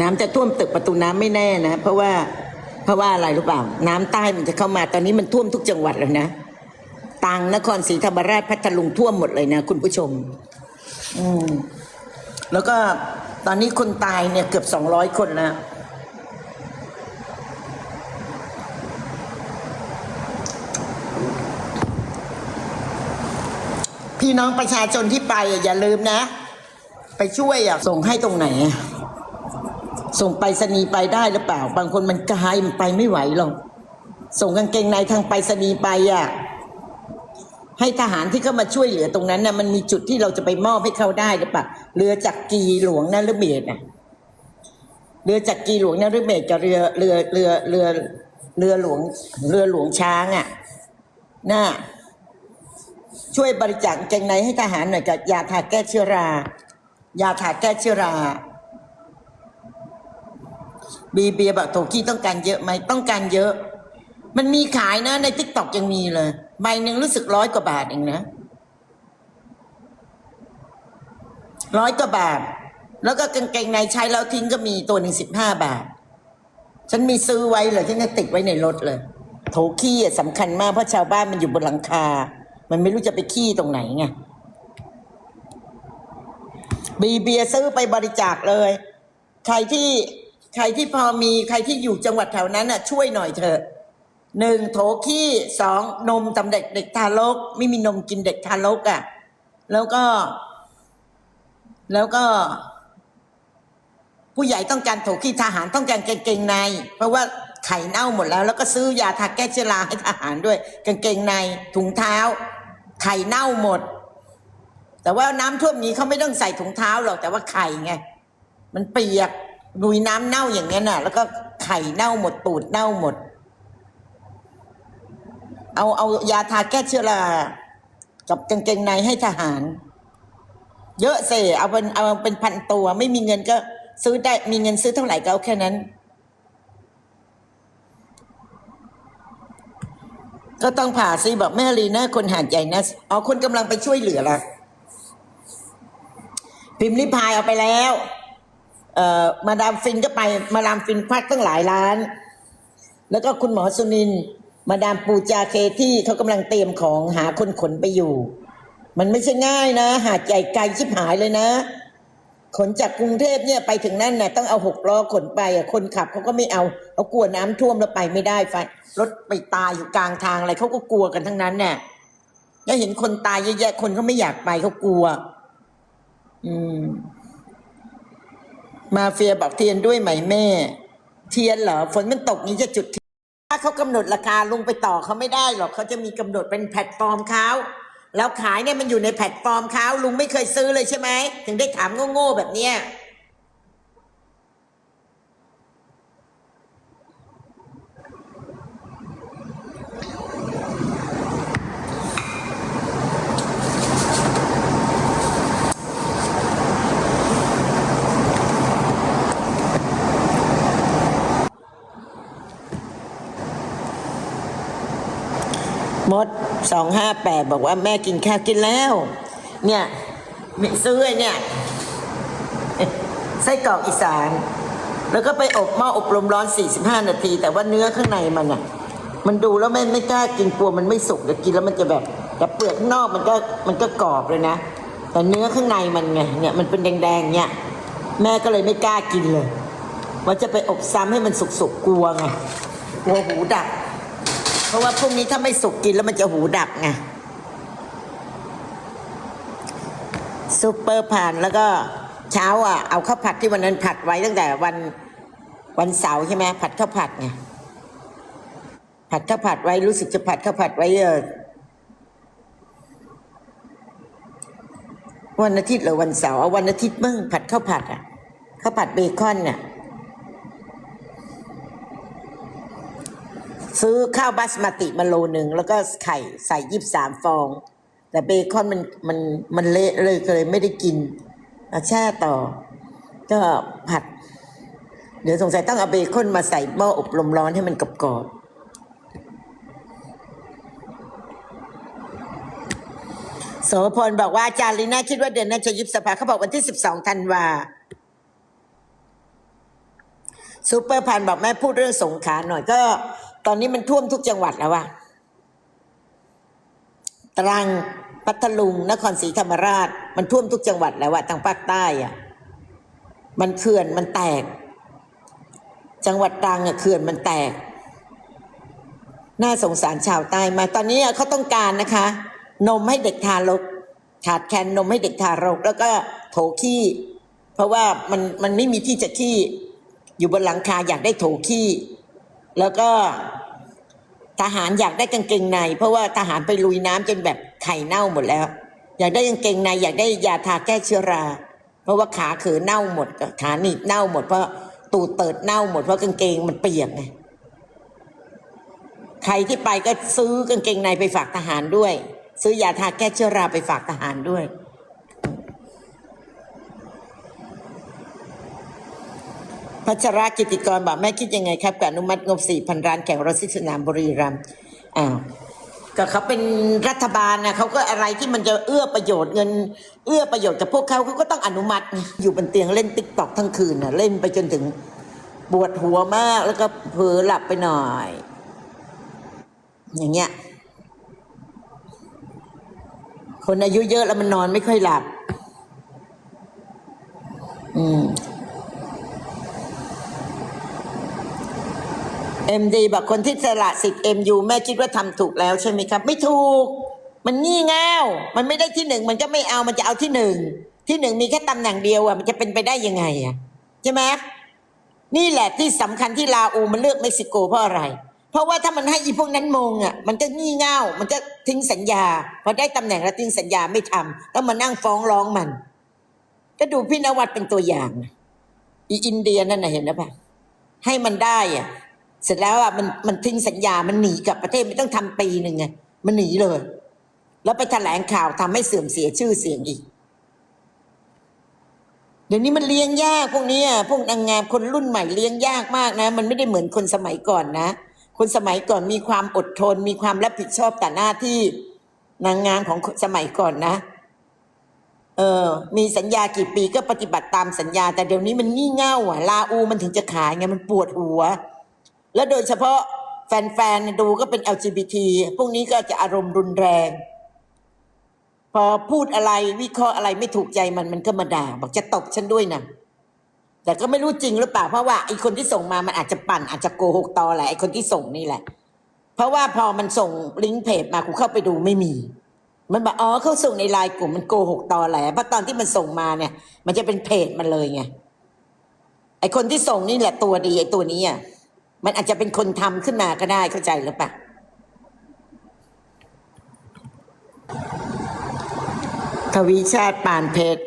น้ำจะท่วมตึกประตูน้ำไม่แน่นะเพราะว่าเพราะว่าอะไรรู้เปล่า น้ำใต้มันจะเข้ามาตอนนี้มันท่วมทุกจังหวัดแล้วนะตรังนครศรีธรรมราชพัทลุงท่วมหมดเลยนะคุณผู้ชม อืมแล้วก็ตอนนี้คนตายเนี่ยเกือบสองร้อยคนแล้วพี่น้องประชาชนที่ไปอะอย่าลืมนะ ไปช่วยอะส่งให้ตรงไหนอะ ส่งไปรษณีไปได้หรือเปล่า บางคนมันไกลมันไปไม่ไหวหรอกส่งกางเกงในทางไปรษณีไปอะให้ทหารที่เข้ามาช่วยเหลือตรงนั้นน่ะมันมีจุดที่เราจะไปมอบให้เขาได้หรือเปล่าเรือจักรีหลวงนฤเบศน่ะเรือจักรีหลวงนฤเบศกับเรือเรือเรือเรือเรือหลวง เรือหลวงช้างอะน่าช่วยบริจาคกางเกงในให้ทหารหน่อยกับยาทาแก้เชื้อรา ยาทาแก้เชื้อรา บีเบียบอกโถกี้ต้องการเยอะไหมต้องการเยอะ มันมีขายนะในทิกตอกยังมีเลย ใบหนึ่งรู้สึกร้อยกว่าบาทเองนะร้อยกว่าบาท แล้วก็กางเกงในใช้แล้วทิ้งก็มีตัวหนึ่งสิบห้าบาท ฉันมีซื้อไว้เลยฉันจะติดไว้ในรถเลย โถขี้สำคัญมากเพราะชาวบ้านมันอยู่บนหลังคา มันไม่รู้จะไปขี้ตรงไหนไงบีเบียซื้อไปบริจาคเลย ใครที่ ใครที่พอมีใครที่อยู่จังหวัดแถวนั้นน่ะช่วยหน่อยเถอะหนึ่งโถขี้สองนมตำเด็กเด็กทารก ไม่มีนมกินเด็กทารกอะ่ะ แล้วก็ แล้วก็ ผู้ใหญ่ต้องการโถขี้ทหารต้องการกางเกงใน เพราะว่าไข่เน่าหมดแล้ว แล้วก็ซื้อยาทาแก้เชื้อราให้ทหารด้วยกางเกงในถุงเท้า ไข่เน่าหมด แต่ว่าน้ำท่วมนี้เขาไม่ต้องใส่ถุงเท้าหรอกแต่ว่าไข่ไงมันเปียก ลุยน้ำเน่าอย่างนี้น่ะ แล้วก็ไข่เน่าหมดตูดเน่าหมด เอาเอายาทาแก้เชื้อรากับกางเกงในให้ทหาร เยอะเสเอาเป็นเอาเป็นพันตัว ไม่มีเงินก็ซื้อได้มีเงินซื้อเท่าไหร่ก็เอาแค่นั้น ก็ต้องผ่าซิบอกแม่ลีนะคนหาดใหญ่นะอ๋อคนกำลังไปช่วยเหลือละพิมพ์ริพายเอาไปแล้ว เอ่อมาดามฟินก็ไปมาดามฟินควักตั้งหลายล้าน แล้วก็คุณหมอสุนิน มาดามปูจาเคที่เขากำลังเตรียมของหาคนขนไปอยู่ มันไม่ใช่ง่ายนะ หาดใหญ่ไกลชิบหายเลยนะ ขนจากกรุงเทพเนี่ยไปถึงนั่นน่ะต้องเอาหกล้อขนไปอะคนขับเขาก็ไม่เอาเขากลัวน้ำท่วมแล้วไปไม่ได้ไฟรถไปตายอยู่กลางทางอะไรเขาก็กลัวกันทั้งนั้นเนี่ยแล้วเห็นคนตายเยอะแยะคนเขาไม่อยากไปเขากลัว อืม มาเฟียบอกเทียนด้วยไหมแม่ เทียนเหรอฝนมันตกนี้จะจุดเทียนถ้าเขากำหนดราคาลงไปต่อเขาไม่ได้หรอกเขาจะมีกำหนดเป็นแพลตฟอร์มเขาแล้วขายเนี่ยมันอยู่ในแพลตฟอร์มเขาลุงไม่เคยซื้อเลยใช่ไหมถึงได้ถามโง่ๆแบบเนี้ย มด สองห้าแปดบอกว่าแม่กินข้าวกินแล้ว เนี่ยมีซื้อเนี่ยไส้กรอกอีสาน แล้วก็ไปอบหม้ออบลมร้อน 45 นาที แต่ว่าเนื้อข้างในมันอะ มันดูแล้วไม่ไม่กล้ากินกลัวมันไม่สุกเดี๋ยวกินแล้วมันจะแบบแต่เปลือกข้างนอกมันก็มันก็กรอบเลยนะ แต่เนื้อข้างในมันไงเนี่ยมันเป็นแดงๆเนี่ยแม่ก็เลยไม่กล้ากินเลย ว่าจะไปอบซ้ำให้มันสุกๆกลัวไงกลัวหูดับ เพราะว่าพรุ่งนี้ถ้าไม่สุกกินแล้วมันจะหูดับไงซุปเปอร์ผ่านแล้วก็เช้าอะเอาข้าวผัดที่วันนั้นผัดไว้ตั้งแต่วันวันเสาร์ใช่ไหมผัดข้าวผัดไงผัดข้าวผัดไว้รู้สึกจะผัดข้าวผัดไว้เออวันอาทิตย์หรือวันเสาร์เอาวันอาทิตย์มึงผัดข้าวผัดอะข้าวผัดเบคอนน่ะ ซื้อข้าวบาสมาติมาโลหนึ่งแล้วก็ไข่ใส่ยี่สามฟอง แต่เบคอนมันมันมันเละเลยเลยไม่ได้กินเอาแช่ต่อ ก็ผัด เดี๋ยวสงสัยต้องเอาเบคอนมาใส่หม้ออบลมร้อนให้มันกรอบโสพลบอกว่าอาจารย์ลีน่าคิดว่าเดือนหน้าจะยุบสภาเขาบอกวันที่สิบสองธันวาซูเปอร์พันบอกแม่พูดเรื่องสงขาหน่อยก็ ตอนนี้มันท่วมทุกจังหวัดแล้วว่ะตรังพัทลุง นครศรีธรรมราช มันท่วมทุกจังหวัดแล้วว่ะทางภาคใต้อะมันเขื่อนมันแตก จังหวัดตรังอะเขื่อนมันแตก น่าสงสารชาวใต้มา ตอนนี้เขาต้องการนะคะ นมให้เด็กทารกขาดแคลนนมให้เด็กทารก แล้วก็โถขี้ เพราะว่ามันมันไม่มีที่จะขี้ อยู่บนหลังคาอยากได้โถขี้ แล้วก็ทหารอยากได้กางเกงใน เพราะว่าทหารไปลุยน้ำจนแบบไข่เน่าหมดแล้ว อยากได้กางเกงใน อยากได้ยาทาแก้เชื้อรา เพราะว่าขาเขือเน่าหมดขาหนีบเน่าหมดเพราะตูดเติดเน่าหมดเพราะกางเกงมันเปียกไงใครที่ไปก็ซื้อกางเกงในไปฝากทหารด้วย ซื้อยาทาแก้เชื้อราไปฝากทหารด้วย พัชรกิติกรบอกแม่คิดยังไงครับกับอนุมัติงบสี่พันล้านแข่งรถที่สนามบุรีรัมย์อ้าวก็เขาเป็นรัฐบาลนะเขาก็อะไรที่มันจะเอื้อประโยชน์เงิน เอื้อประโยชน์กับพวกเขาเขาก็ต้องอนุมัติ อยู่บนเตียงเล่นติ๊กตอกทั้งคืนนะเล่นไปจนถึงปวดหัวมากแล้วก็เผลอหลับไปหน่อย อย่างเงี้ย คนอายุเยอะแล้วมันนอนไม่ค่อยหลับ อืม เอ็มดีบอกคนที่สละสิทธิ์เอ็มยูแม่คิดว่าทำถูกแล้วใช่ไหมครับ ไม่ถูก มันงี่เง่ามันไม่ได้ที่หนึ่งมันก็ไม่เอามันจะเอาที่หนึ่งที่หนึ่งมีแค่ตำแหน่งเดียวอะมันจะเป็นไปได้ยังไงอะใช่ไหมนี่แหละที่สำคัญที่ลาอูมันเลือกเม็กซิโกเพราะอะไร เพราะว่าถ้ามันให้อีพวกนั้นมงอะมันก็งี่เง่ามันก็ทิ้งสัญญาพอได้ตำแหน่งแล้วทิ้งสัญญาไม่ทำต้องมานั่งฟ้องร้องมัน ก็ดูพี่นวัดเป็นตัวอย่างอีอินเดียนั่นนะเห็นนะปะให้มันได้อะ เสร็จแล้วอะมันมันทิ้งสัญญา มันหนีกลับประเทศไม่ต้องทำปีหนึ่งไงมันหนีเลย แล้วไปแถลงข่าวทำให้เสื่อมเสียชื่อเสียงอีก เดี๋ยวนี้มันเลี้ยงยากพวกนี้พวกนางงามคนรุ่นใหม่เลี้ยงยากมากนะ มันไม่ได้เหมือนคนสมัยก่อนนะ คนสมัยก่อนมีความอดทน มีความรับผิดชอบต่อหน้าที่นางงามของสมัยก่อนนะ เออ มีสัญญากี่ปีก็ปฏิบัติตามสัญญา แต่เดี๋ยวนี้มันงี่เง่าอะ ลาอูมันถึงจะขายไงมันปวดหัว แล้วโดยเฉพาะแฟนๆดูก็เป็น LGBT พวกนี้ก็จะอารมณ์รุนแรง พอพูดอะไรวิเคราะห์อะไรไม่ถูกใจมันมันก็มาด่า บอกจะตบฉันด้วยนะแต่ก็ไม่รู้จริงหรือเปล่าเพราะว่าไอคนที่ส่งมามันอาจจะปั่นอาจจะโกหกตอแหละไอคนที่ส่งนี่แหละ เพราะว่าพอมันส่งลิงก์เพจมากูเข้าไปดูไม่มี มันบอกอ๋อเขาส่งในไลน์กลุ่มมันโกหกตอแหละเพราะตอนที่มันส่งมาเนี่ย มันจะเป็นเพจมันเลยไงไอคนที่ส่งนี่แหละตัวดีไอตัวนี้อะ มันอาจจะเป็นคนทำขึ้นมาก็ได้เข้าใจหรือเปล่าทวีชาติปานเพชร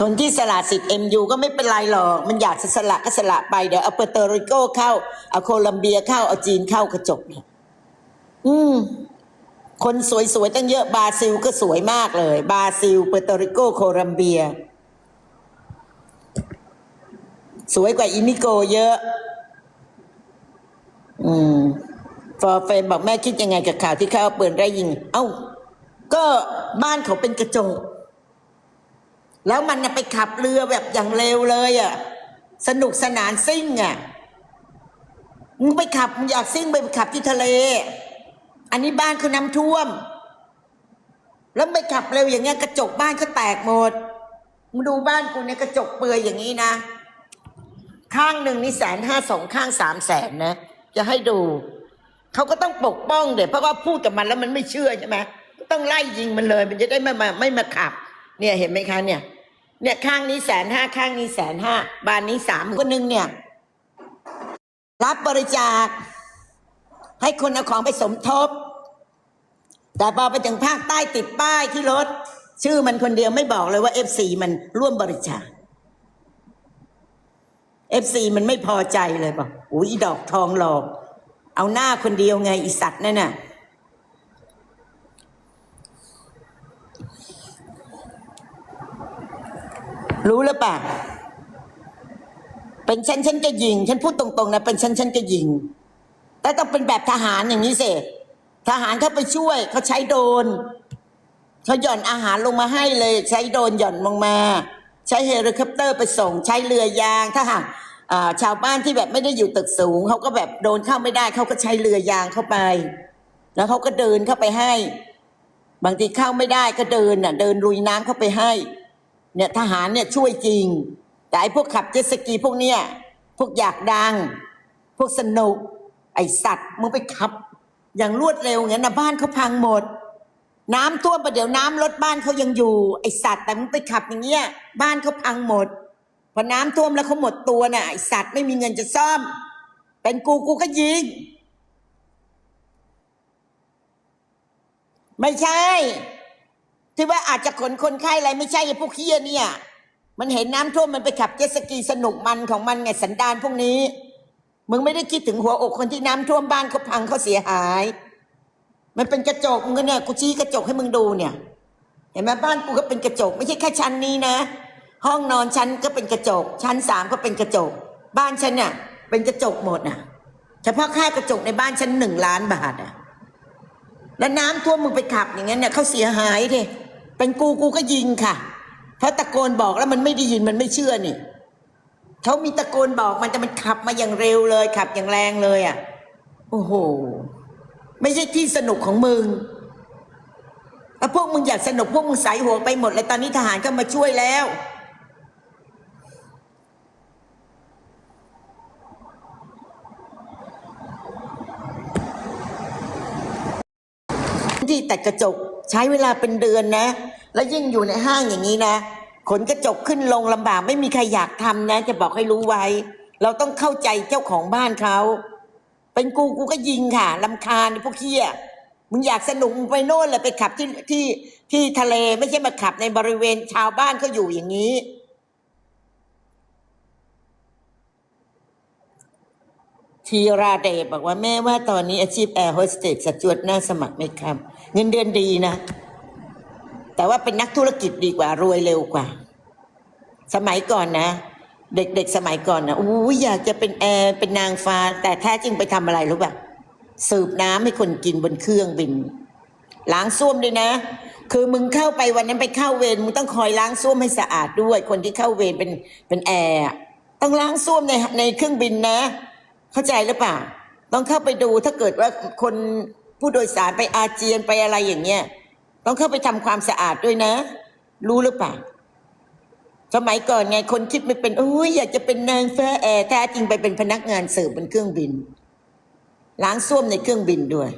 คนที่สละสิทธิ์เอ็มยูก็ไม่เป็นไรหรอก มันอยากจะสละก็สละไปเดี๋ยวเอาเปอร์โตริโกเข้า เอาโคลัมเบียเข้า เอาจีนเข้ากระจกเนี่ยอืม คนสวยๆตั้งเยอะบราซิลก็สวยมากเลย บราซิล เปอร์โตริโกโคลัมเบีย สวยกว่าอินิโกเยอะ อืม ฟอร์เฟมบอกแม่คิดยังไงกับข่าวที่เขาเอาปืนไล่ยิง เอ้า ก็บ้านเขาเป็นกระจก แล้วมันไปขับเรือแบบอย่างเร็วเลยอะ สนุกสนานซิ่งอะ มึงไปขับมึงอยากซิ่งไปขับที่ทะเล อันนี้บ้านเขาน้ำท่วม แล้วไปขับเร็วอย่างเงี้ยกระจกบ้านก็แตกหมด มึงดูบ้านกูเนี่ยกระจกเปื่อยอย่างนี้นะ ข้างหนึ่งนี่แสนห้าสองข้างสามแสนนะ จะให้ดู เขาก็ต้องปกป้องเดี๋ยวเพราะว่าพูดกับมันแล้วมันไม่เชื่อใช่ไหมต้องไล่ยิงมันเลย มันจะได้ไม่มาไม่มาขับ เนี่ยเห็นไหมคะเนี่ย เนี่ยข้างนี้แสนห้าข้างนี้แสนห้าบ้านนี้สามคนหนึ่งเนี่ย รับบริจาค ให้คนเอาของไปสมทบ แต่พอไปถึงภาคใต้ติดป้ายที่รถ ชื่อมันคนเดียวไม่บอกเลยว่าเอฟซีมันร่วมบริจาค เอฟซีมันไม่พอใจเลยบอกอุ้ยดอกทองหลอก เอาหน้าคนเดียวไงอีสัตว์นั่นน่ะ รู้หรือเปล่าเป็นฉันฉันก็ยิง ฉันพูดตรงๆนะเป็นฉันฉันก็ยิง แต่ต้องเป็นแบบทหารอย่างนี้สิทหารเขาไปช่วย เขาใช้โดรนเขาหย่อนอาหารลงมาให้เลย ใช้โดรนหย่อนลงมา ใช้เฮลิคอปเตอร์ไปส่ง ใช้เรือยาง ถ้าหากชาวบ้านที่แบบไม่ได้อยู่ตึกสูงเขาก็แบบโดนเข้าไม่ได้เขาก็ใช้เรือยางเข้าไป แล้วเขาก็เดินเข้าไปให้ บางทีเข้าไม่ได้ก็เดินน่ะเดินลุยน้ำเข้าไปให้ เนี่ยทหารเนี่ยช่วยจริง แต่ไอ้พวกขับเจ็ตสกีพวกเนี้ยพวกอยากดัง พวกสนุก ไอสัตว์มึงไปขับ อย่างรวดเร็วงั้นนะบ้านเขาพังหมด น้ำท่วมประเดี๋ยวน้ำลดบ้านเขายังอยู่ ไอสัตว์แต่มึงไปขับอย่างเงี้ย บ้านเขาพังหมด พอน้ำท่วมแล้วเขาหมดตัวน่ะไอสัตว์ไม่มีเงินจะซ่อม เป็นกูกูก็ยิง ไม่ใช่ ที่ว่าอาจจะขนคนไข้อะไรไม่ใช่ไอพวกเฮียเนี่ย มันเห็นน้ำท่วมมันไปขับเจ็ตสกีสนุกมันของมันไงสันดานพวกนี้ มึงไม่ได้คิดถึงหัวอกคนที่น้ำท่วมบ้านเขาพังเขาเสียหาย มันเป็นกระจกมึงก็เนี่ยกูชี้กระจกให้มึงดูเนี่ย เห็นไหมบ้านกูก็เป็นกระจก ไม่ใช่แค่ชั้นนี้นะ ห้องนอนชั้นก็เป็นกระจก ชั้นสามก็เป็นกระจก บ้านฉันเนี่ยเป็นกระจกหมดอะ เฉพาะค่ากระจกในบ้านฉันหนึ่งล้านบาทอะแล้วน้ำท่วมมึงไปขับอย่างนั้นเนี่ยเขาเสียหายดิเป็นกูกูก็ยิงค่ะ เพราะตะโกนบอกแล้วมันไม่ได้ยินมันไม่เชื่อนี่เขามีตะโกนบอกมันแต่มันขับมาอย่างเร็วเลยขับอย่างแรงเลยอะ โอ้โห ไม่ใช่ที่สนุกของมึงแล้วพวกมึงอยากสนุกพวกมึงใส่หัวไปหมดเลยตอนนี้ทหารก็มาช่วยแล้ว ที่แต่กระจกใช้เวลาเป็นเดือนนะ แล้วยิ่งอยู่ในห้างอย่างนี้นะ ขนกระจกขึ้นลงลำบากไม่มีใครอยากทำนะ จะบอกให้รู้ไว้ เราต้องเข้าใจเจ้าของบ้านเขา เป็นกูกูก็ยิงค่ะลำคาญพวกเขี้ยมึงอยากสนุกไปโน่นเลยไปขับที่ที่ที่ทะเลไม่ใช่มาขับในบริเวณชาวบ้านเขาอยู่อย่างนี้ ทีราเดชบอกว่าแม่ว่าตอนนี้อาชีพแอร์โฮสเตสสจวดน่าสมัครไหมครับ เงินเดือนดีนะ แต่ว่าเป็นนักธุรกิจดีกว่ารวยเร็วกว่า สมัยก่อนนะ เด็กๆสมัยก่อนนะอู้อยากจะเป็นแอร์เป็นนางฟ้า แต่แท้จริงไปทำอะไรรู้ป่ะสืบน้ำให้คนกินบนเครื่องบินล้างส้วมด้วยนะ คือมึงเข้าไปวันนั้นไปเข้าเวรมึงต้องคอยล้างส้วมให้สะอาดด้วย คนที่เข้าเวรเป็นเป็นแอร์ต้องล้างส้วมในในเครื่องบินนะ เข้าใจหรือเปล่าต้องเข้าไปดูถ้าเกิดว่าคนผู้โดยสารไปอาเจียนไปอะไรอย่างเงี้ยต้องเข้าไปทำความสะอาดด้วยนะ รู้หรือเปล่า สมัยก่อนไงคนคิดไม่เป็นโอ้ยอยากจะเป็นนางฟ้าแอร์แท้จริงไปเป็นพนักงานเสิร์ฟบนเครื่องบิน ล้างส้วมในเครื่องบินด้วย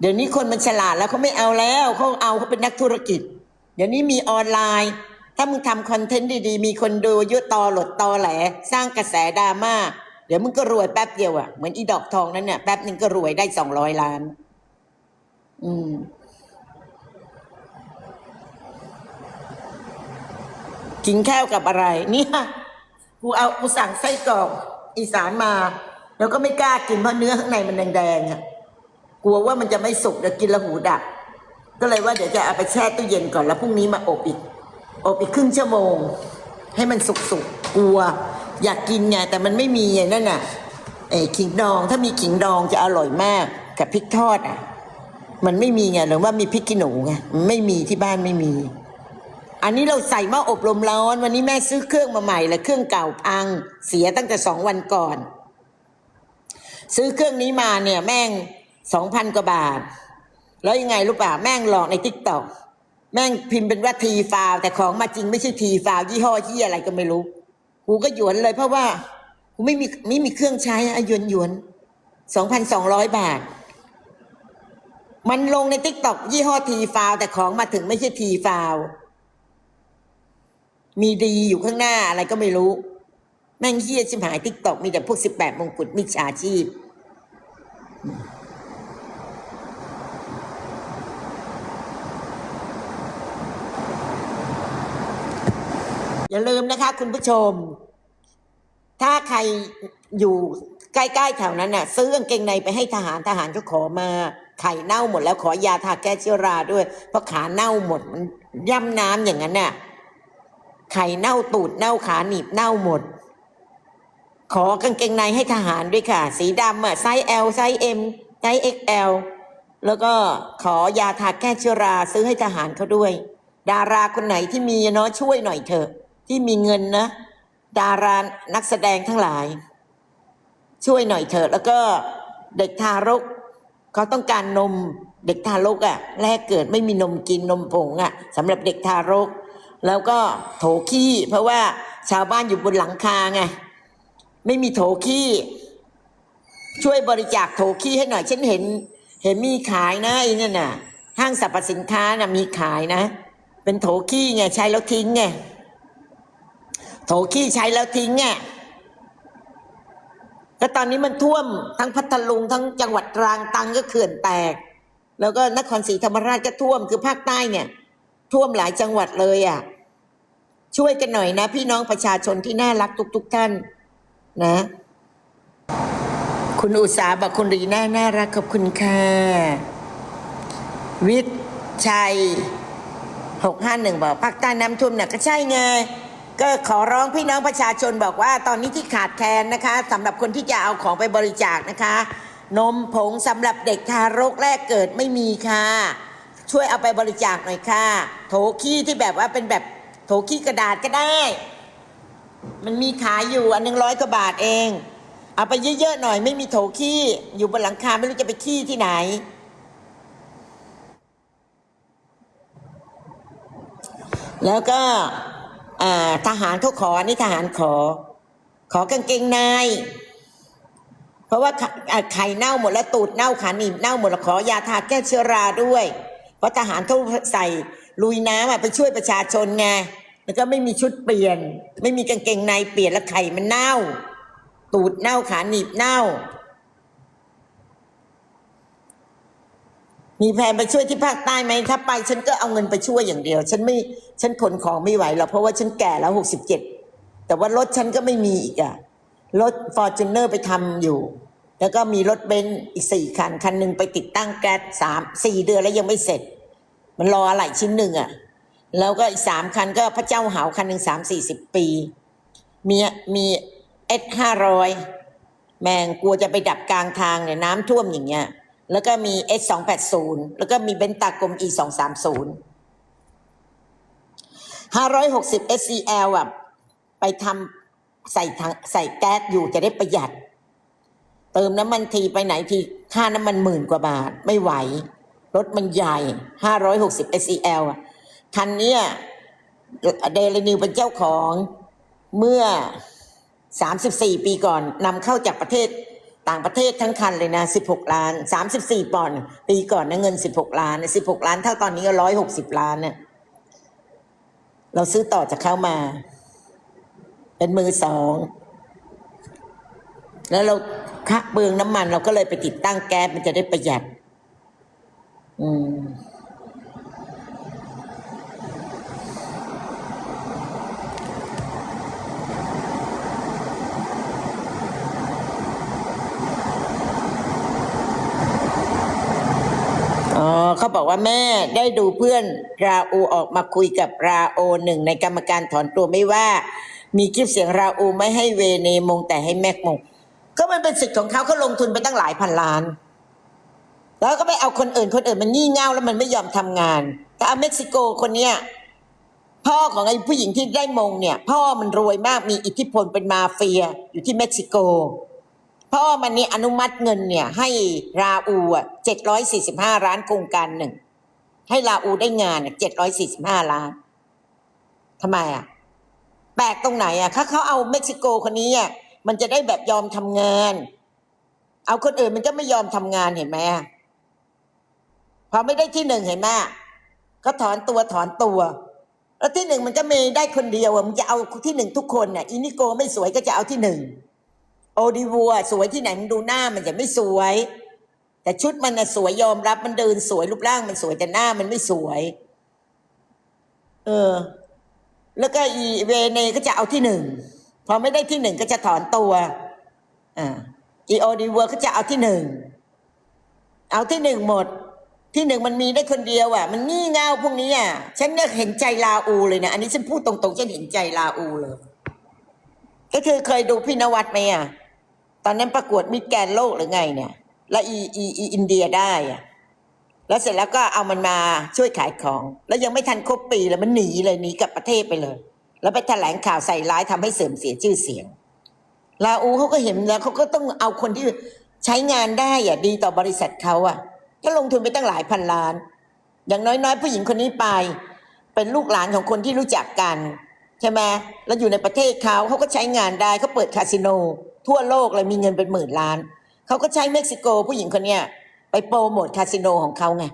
เดี๋ยวนี้คนมันฉลาดแล้วเขาไม่เอาแล้วเขาเอาเขาเป็นนักธุรกิจ เดี๋ยวนี้มีออนไลน์ ถ้ามึงทำคอนเทนต์ดีๆ มีคนดูเยอะตอหลดตอแหล สร้างกระแสดราม่าเดี๋ยวมึงก็รวยแป๊บเดียวอะ่ะเหมือนอีดอกทองนั้นเนี่ยแป๊บหนึ่งก็รวยได้สองร้อยล้าน อืม กินข้าวกับอะไร เนี่ยกูเอากูสั่งไส้กรอกอีสานมา แล้วก็ไม่กล้ากินเพราะเนื้อข้างในมันแดงๆอะกลัวว่ามันจะไม่สุกเดี๋ยวกินแล้วหูดับ ก็เลยว่าเดี๋ยวจะเอาไปแช่ตู้เย็นก่อนแล้วพรุ่งนี้มาอบอีก อบอีกครึ่งชั่วโมง ให้มันสุกๆกลัว อยากกินไงแต่มันไม่มีไงนั่นน่ะเอ้ขิงดองถ้ามีขิงดองจะอร่อยมากกับพริกทอดอะ มันไม่มีไงหรือว่ามีพริกขี้หนูไงไม่มีที่บ้านไม่มี อันนี้เราใส่หม้ออบลมร้อน วันนี้แม่ซื้อเครื่องมาใหม่เลยเครื่องเก่าพัง เสียตั้งแต่สองวันก่อน ซื้อเครื่องนี้มาเนี่ยแม่งสองพันกว่าบาท แล้วยังไงรู้ป่ะแม่งหลอกในทิกตอกแม่งพิมพ์เป็นว่าทีฟาวแต่ของมาจริงไม่ใช่ทีฟาวยี่ห้อที่อะไรก็ไม่รู้กูก็หยวนเลยเพราะว่ากูไม่มีไม่มีเครื่องใช้อะหยวนหยวนสองพันสองร้อยบาท มันลงในทิกตอกยี่ห้อทีฟาวแต่ของมาถึงไม่ใช่ทีฟาว มีดีอยู่ข้างหน้าอะไรก็ไม่รู้ แม่งเฮี้ยชิมหายทิกตอกมีแต่พวกสิบแปดมงกุฎมิจฉาชีพ อย่าลืมนะคะ คุณผู้ชม ถ้าใครอยู่ใกล้ๆแถวนั้นน่ะ ซื้อกางเกงในไปให้ทหารทหารก็ขอมาไข่เน่าหมดแล้วขอยาทาแก้เชื้อราด้วย เพราะขาเน่าหมดมันย่ำน้ำอย่างนั้นน่ะ ไข่เน่าตูดเน่าขาหนีบเน่าหมด ขอกางเกงในให้ทหารด้วยค่ะ สีดำอะไซส์ L ไซส์ M ไซส์ XL แล้วก็ขอยาทาแก้เชื้อราซื้อให้ทหารเขาด้วย ดาราคนไหนที่มีเนาะช่วยหน่อยเถอะ ที่มีเงินนะ ดารานักแสดงทั้งหลาย ช่วยหน่อยเถอะ แล้วก็เด็กทารกเขาต้องการนมเด็กทารกอะ่ะแรกเกิดไม่มีนมกินนมผงอะ่ะสำหรับเด็กทารก แล้วก็โถขี้ เพราะว่าชาวบ้านอยู่บนหลังคาไง ไม่มีโถขี้ ช่วยบริจาคโถขี้ให้หน่อยฉันเห็น เห็นมีขายนะไอ้นั่นน่ะ ห้างสรรพสินค้าน่ะมีขายนะ เป็นโถขี้ไงใช้แล้วทิ้งไงโถขี้ใช้แล้วทิ้งไงก็ตอนนี้มันท่วมทั้งพัทลุงทั้งจังหวัดตรังตังก็เขื่อนแตก แล้วก็นครศรีธรรมราชก็ท่วมคือภาคใต้เนี่ย ท่วมหลายจังหวัดเลยอะ ช่วยกันหน่อยนะ พี่น้องประชาชนที่น่ารักทุกๆท่านนะ คุณอุตสาบอกคุณรีน่าน่ารักขอบคุณค่ะ วิทย์ชัยหกห้าหนึ่งบอกภาคใต้น้ำท่วมหนักก็ใช่ไงก็ขอร้องพี่น้องประชาชนบอกว่า ตอนนี้ที่ขาดแคลนนะคะสำหรับคนที่จะเอาของไปบริจาคนะคะ นมผงสำหรับเด็กทารกแรกเกิดไม่มีค่ะ ช่วยเอาไปบริจาคหน่อยค่ะ โถขี้ที่แบบว่าเป็นแบบ โถขี้กระดาษก็ได้ มันมีขายอยู่อันหนึ่งร้อยกว่าบาทเอง เอาไปเยอะๆหน่อยไม่มีโถขี้ อยู่บนหลังคาไม่รู้จะไปขี้ที่ไหน แล้วก็ทหารเขาขอนี่ทหารขอ ขอกางเกงในเพราะว่าไขอ่าไข่เน่าหมดแล้วตูดเน่าขาหนีบเน่าหมดแล้วขอยาทาแก้เชื้อราด้วย เพราะทหารเขาใส่ ลุยน้ำอะไปช่วยประชาชนไงแล้วก็ไม่มีชุดเปลี่ยน ไม่มีกางเกงในเปลี่ยนแล้วไข่มันเน่า ตูดเน่าขาหนีบเน่า มีแผนไปช่วยที่ภาคใต้ไหมถ้าไปฉันก็เอาเงินไปช่วยอย่างเดียว ฉันไม่ฉันขนของไม่ไหวหรอกเพราะว่าฉันแก่แล้วหกสิบเจ็ดแต่ว่ารถฉันก็ไม่มีอีกอะรถฟอร์จูเนอร์ไปทำอยู่ แล้วก็มีรถเบนซ์อีกสี่คัน คันหนึ่งไปติดตั้งแก๊สสามสี่เดือนแล้วยังไม่เสร็จ มันรออะไรชิ้นหนึ่งอะแล้วก็อีกสามคันก็พระเจ้าหาวคันหนึ่งสามสี่สิบปี มีมีเอสห้าร้อยแมงกลัวจะไปดับกลางทางเนี่ยน้ำท่วมอย่างเงี้ย แล้วก็มี S สสองแปดศูนย์แล้วก็มีเบนตากลม E สองสามศูนย์ห้าร้อยหกสิบ SCL อะไปทำใส่ถังใส่แก๊สอยู่จะได้ประหยัด เติมน้ำมันทีไปไหนทีค่าน้ำมันหมื่นกว่าบาทไม่ไหว รถมันใหญ่ห้าร้อยหกสิบ SCL อะคันนี้เดลนิวเป็นเจ้าของเมื่อ 34 ปีก่อนนำเข้าจากประเทศต่างประเทศทั้งคันเลยนะ 16 ล้าน 34 ปอนด์ปีก่อนนะเงิน 16 ล้านนะ16 ล้านเท่าตอนนี้ก็160 ล้านเนี่ยเราซื้อต่อจากเขามา เป็นมือสอง แล้วเราคักเบืองน้ำมัน เราก็เลยไปติดตั้งแก๊สมันจะได้ประหยัด อืมเขาบอกว่าแม่ได้ดูเพื่อนราอูออกมาคุยกับราโอหนึ่งในกรรมการถอนตัวไม่ว่า มีคลิปเสียงราอูไม่ให้เวเนมงแต่ให้แม็กมง ก็มันเป็นสิทธิ์ของเขาเขาลงทุนไปตั้งหลายพันล้าน แล้วก็ไปเอาคนอื่นคนอื่นมันงี่เง่าแล้วมันไม่ยอมทำงาน แต่เอาเม็กซิโกคนเนี้ยพ่อของไอ้ผู้หญิงที่ได้มงเนี่ย พ่อมันรวยมากมีอิทธิพลเป็นมาเฟียอยู่ที่เม็กซิโก พ่อมันนี่อนุมัติเงินเนี่ย ให้ราอูอะเจ็ดร้อยสี่สิบห้าล้านโครงการหนึ่งให้ราอูได้งานเจ็ดร้อยสี่สิบห้าล้านทำไมอะแปลกตรงไหนอะถ้าเขาเอาเม็กซิโกคนนี้อะมันจะได้แบบยอมทำงาน เอาคนอื่นมันก็ไม่ยอมทำงานเห็นไหมอะ พอไม่ได้ที่หนึ่งเห็นไหมก็ถอนตัวถอนตัว แล้วที่หนึ่งมันก็มีได้คนเดียวมันจะเอาที่หนึ่งทุกคนอะอินิโกไม่สวยก็จะเอาที่หนึ่งโอดิวัวสวยที่ไหนมึงดูหน้ามันจะไม่สวย แต่ชุดมันน่ะสวยยอมรับมันเดินสวยรูปร่างมันสวยแต่หน้ามันไม่สวย เออ แล้วก็อีเวเนก็จะเอาที่หนึ่งพอไม่ได้ที่หนึ่งก็จะถอนตัวอ่าอีโอดิวัวก็จะเอาที่หนึ่งเอาที่หนึ่งหมด ที่หนึ่งมันมีได้คนเดียวอะ มันงี่เง่าพวกนี้อะฉันเนี่ยเห็นใจลาอูเลยนะอันนี้ฉันพูดตรงๆฉันเห็นใจลาอูเลยก็คือเคยดูพี่นวัดไหมอะ ตอนนั้นประกวดมิดแกนโลกหรือไงเนี่ย แล้วอีอีอีอินเดียได้อะแล้วเสร็จแล้วก็เอามันมาช่วยขายของ แล้วยังไม่ทันครบปีเลยมันหนีเลยหนีกลับประเทศไปเลย แล้วไปแถลงข่าวใส่ร้ายทำให้เสื่อมเสียชื่อเสียง ลาอูเขาก็เห็นแล้วเขาก็ต้องเอาคนที่ใช้งานได้อะดีต่อบริษัทเขาอะ ก็ลงทุนไปตั้งหลายพันล้าน อย่างน้อยๆ ผู้หญิงคนนี้ไป เป็นลูกหลานของคนที่รู้จักกันใช่ไหมแล้วอยู่ในประเทศเขาเขาก็ใช้งานได้เขาเปิดคาสิโน ทั่วโลกเลยมีเงินเป็นหมื่นล้านเขาก็ใช้เม็กซิโก ผู้หญิงคนเนี้ยไปโปรโมทคาสิโนของเขาไง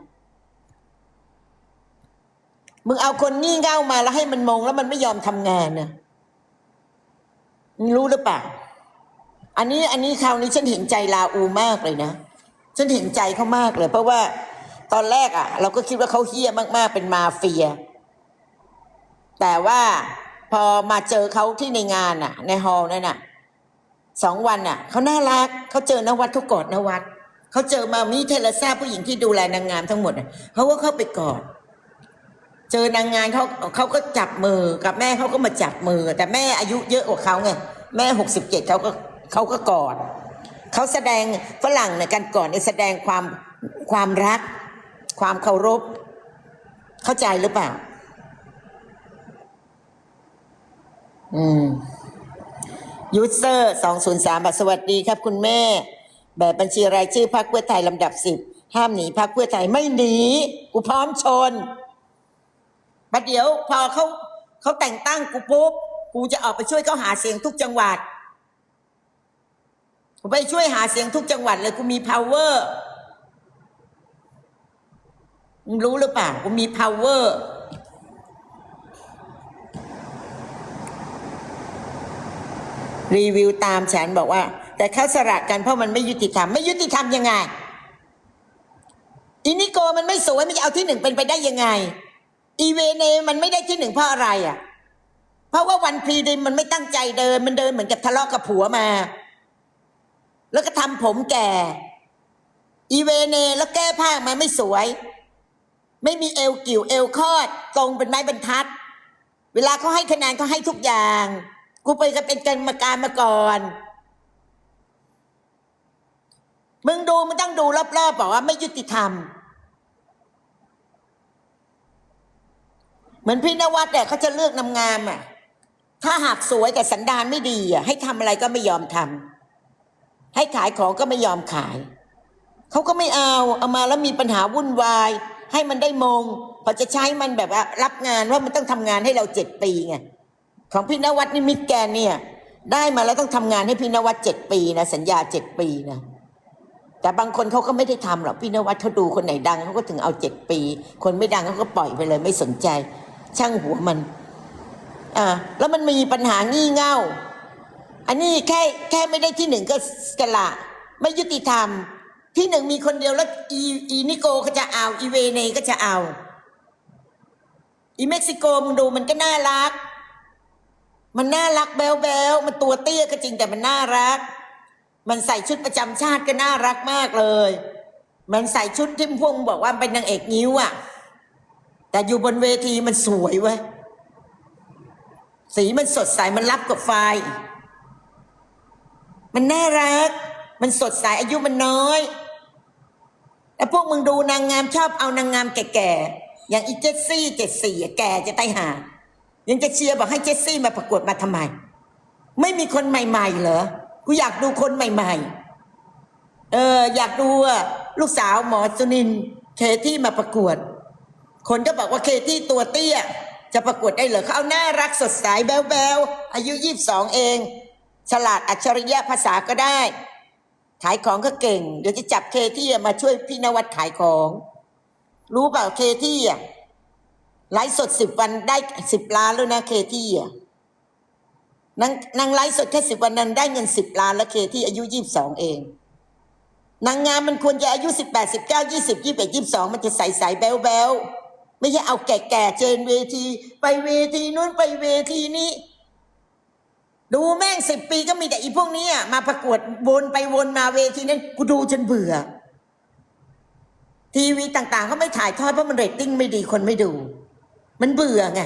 มึงเอาคนงี่เง่ามาแล้วให้มันมงแล้วมันไม่ยอมทำงานนะมึงรู้หรือเปล่า อันนี้อันนี้คราวนี้ฉันเห็นใจลาอูมากเลยนะ ฉันเห็นใจเขามากเลย เพราะว่าตอนแรกอะ เราก็คิดว่าเขาเฮี้ยมากๆ เป็นมาเฟีย แต่ว่าพอมาเจอเขาที่ในงานอะ ในฮอลล์นั่นน่ะสองวันอะเขาน่ารักเขาเจอนวัดเขากอดนวัดเขาเจอมามีเทเลซ่าผู้หญิงที่ดูแลนางงามทั้งหมดอะเขาก็เข้าไปกอดเจอนางงานเขาเขาก็จับมือกับแม่เขาก็มาจับมือ แต่แม่อายุเยอะกว่าเขาไง แม่หกสิบเจ็ดเขาก็เขาก็กอด เขาแสดงฝรั่งในยการก่อดเนี่ยแสดงความความรัก ความเคารพ เข้าใจหรือเปล่า อืมยูเซอร์สองศูนย์สามสวัสดีครับคุณแม่ แบบบัญชีรายชื่อพรรคเพื่อไทยลำดับสิบห้ามหนีพรรคเพื่อไทยไม่หนีกูพร้อมชนประเดี๋ยวพอเขาเขาแต่งตั้งกูปุ๊บกูจะออกไปช่วยเขาหาเสียงทุกจังหวัด ไปช่วยหาเสียงทุกจังหวัดเลยกูมี power มึงรู้หรือเปล่ากูมี power รีวิวตามฉันบอกว่า แต่เขาสระกันเพราะมันไม่ยุติธรรม ไม่ยุติธรรมยังไงอินิโกมันไม่สวยมันจะเอาที่หนึ่งเป็นไปได้ยังไง อีเวเนมันไม่ได้ที่หนึ่งเพราะอะไรอะ เพราะว่าวันพรีดิมมันไม่ตั้งใจเดิน มันเดินเหมือนกับทะเลาะกับผัวมา แล้วก็ทำผมแก่ อีเวเนแล้วแก้ผ้ามาไม่สวย ไม่มีเอวกิ่วเอวคอดตรงเป็นไม้บรรทัด เวลาเขาให้คะแนนเขาให้ทุกอย่าง กูไปกันเป็นกรรมการมาก่อนมึงดูมึงต้องดูรอบๆบอกว่าไม่ยุติธรรม เหมือนพี่นวัดเนี่ยเขาจะเลือกนำงามอะ ถ้าหากสวยแต่สันดานไม่ดีอะให้ทำอะไรก็ไม่ยอมทำ ให้ขายของก็ไม่ยอมขาย เขาก็ไม่เอาเอามาแล้วมีปัญหาวุ่นวาย ให้มันได้มงพอจะใช้มันแบบว่ารับงานว่ามันต้องทำงานให้เราเจ็ดปีไงของพี่นวัดนี่มิตแกนเนี่ย ได้มาแล้วต้องทำงานให้พี่นวัดเจ็ดปีนะสัญญาเจ็ดปีนะแต่บางคนเขาก็ไม่ได้ทำหรอกพี่นวัดเขาดูคนไหนดังเขาก็ถึงเอาเจ็ดปี คนไม่ดังเขาก็ปล่อยไปเลยไม่สนใจ ช่างหัวมัน อ่าแล้วมันมีปัญหางี่เง่า อันนี้แค่แค่ไม่ได้ที่หนึ่งก็กะละไม่ยุติธรรม ที่หนึ่งมีคนเดียวแล้วอีอีนิโกก็จะเอา อีเวเนก็จะเอา อีเม็กซิโกมึงดูมันก็น่ารัก มันน่ารักแบลแบลมันตัวเตี้ยก็จริงแต่มันน่ารัก มันใส่ชุดประจำชาติก็น่ารักมากเลย มันใส่ชุดที่พวกมึงบอกว่าเป็นนางเอกนิ้วอะแต่อยู่บนเวทีมันสวยเว้ยสีมันสดใสมันรับกับไฟ มันน่ารัก มันสดใสอายุมันน้อย แล้วพวกมึงดูนางงามชอบเอานางงามแก่ๆ อย่างอีเจสซี่เจ็ดสี่แก่จะตายหา ยังจะเชียร์บอกให้เจสซี่มาประกวดมาทำไม ไม่มีคนใหม่ ๆ เหรอ กูอยากดูคนใหม่ ๆ เออ อยากดูลูกสาวหมอสุนินเคที่มาประกวด คนก็บอกว่าเคที่ตัวเตี้ยจะประกวดได้เหรอเขาเอาน่ารักสดใสแบ๊วๆ อายุยี่สิบสองเอง ฉลาดอัจฉริยะภาษาก็ได้ ขายของก็เก่ง เดี๋ยวจะจับเคที่มาช่วยพี่นวัดขายของ รู้เปล่าเคที่อะไลฟ์สดสิบวันได้สิบล้านแล้วนะเคที่อะนางนางไลฟ์สดแค่สิบวันนั้นได้เงินสิบล้านแล้วเคที่อายุยี่สิบสองเอง นางงามมันควรจะอายุสิบแปดสิบเก้ายี่สิบยี่สิบเอ็ดยี่สิบสองมันจะใสใสแบ๊วแบ๊วไม่ใช่เอาแก่แก่เจนเวที ไปเวทีนู้นไปเวทีนี้ ดูแม่งสิบปีก็มีแต่อีพวกนี้อะมาประกวดวนไปวนมาเวทีนั้นกูดูจนเบื่อ ทีวีต่างๆเขาไม่ถ่ายทอดเพราะมันเรตติ้งไม่ดีคนไม่ดู มันเบื่อไง